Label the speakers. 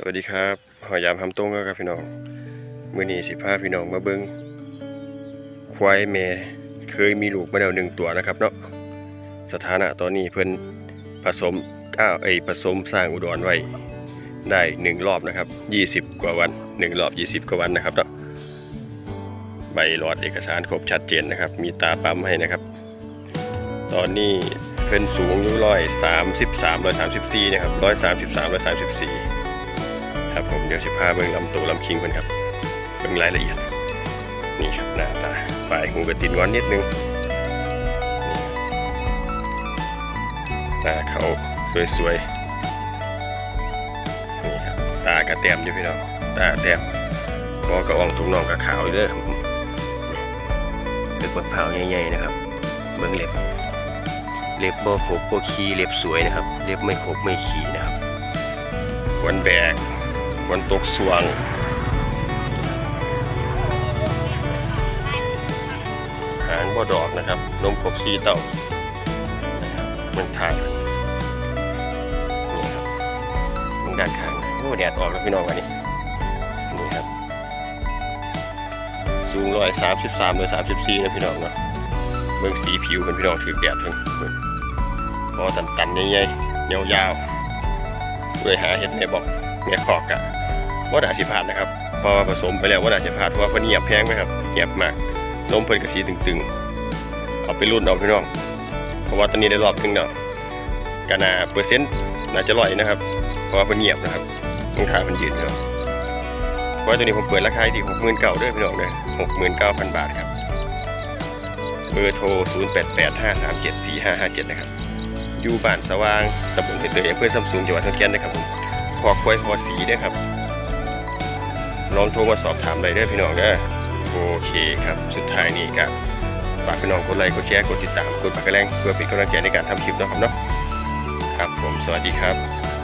Speaker 1: สวัสดีครับหอยามหำตรงครับพี่น้องมื้อนี้สิพาพี่น้องมาเบิ่งควายแม่เคยมีลูกมาแล้วหนึ่งตัวนะครับเนาะสถานะตอนนี้เพิ่นผสมก้าวเอ้ผสมสร้างอุดรไว้ได้หนึ่งรอบนะครับ20กว่าวันหนึ่งรอบ20กว่าวันนะครับเนาะใบหลอดเอกสารครบชัดเจนนะครับ มีตาปั๊มให้นะครับ ตอนนี้เพิ่นสูงอยู่ร้อยสามสิบสามร้อยสามสิบสี่นะครับร้อยสามสิบสามร้อยสามสิบสี่ ครับผมเดี๋ยวสิพาเบิ่งลำตัวลำคิงเพิ่นครับเบิ่งรายละเอียด นี่ครับหน้าตาปลายหูกระติดงอนนิดนึงนี่หน้าเขาสวยๆนี่ครับตากระแตมอยู่พี่น้องตาแต้มคอกระอองถุงน่องกระขาวอยู่เด้อเป็นบักเผาใหญ่ๆนะครับเบิ่งเล็บเล็บบ่ขบบ่ขีเล็บสวยนะครับ เล็บไม่ขบไม่ขีนะครับวันแบก วันตกสวงหางบ่ดอกนะครับนมครบซีเต้ามันถ่ายนี่ครับมึงด้านข้างโอ้แดดออกแล้วพี่น้องวันนี้นี่ครับ สูงร้อยสามสิบสามร้อยสามสิบสี่นะพี่น้องเนาะเบิ่งสีผิวเป็นพี่น้องถือแดดเพิ่งพอตันตันๆใหญ่ๆยาวๆด้วยหาเห็ดในบอกเนี่ยขอกกะ ว่าน่าสิพลาดนะครับพอผสมไปแล้วว่าน่าจะพลาดเพราะว่าเพิ่นเงียบแพงไหมครับเงียบมากนมเพิ่นก็สีตึงๆ เอาไปรุ่นเอาพี่น้อง เพราะว่าตอนนี้ได้รอบหนึงเนาะกานาเปอร์เซ็นต์น่าจะร้อยนะครับ เพราะว่าเพิ่นเงียบนะครับต้องทาเพิ่นยืนเนาะเพราะว่าตัวนี้ผมเปิดราคาที่หกหมื่นเก้าด้วยพี่น้องเลยหกหมื่นเก้าพันบาทครับเบอร์โทร 0885374557 นะครับ อยู่บ้านสว่างตำบลเพชรเตยอำเภอซัมซุงจังหวัดขอนแก่นนะครับผมขอควายพอสีด้วยครับ น้องโทรมาสอบถามได้เด้อพี่น้องเด้อโอเคครับ สุดท้ายนี้ก็ฝากพี่น้องกดไลค์กดแชร์กดติดตามกดปากกระแรงเพื่อเป็นกำลังใจในการทำคลิปนะครับเนาะครับผมสวัสดีครับ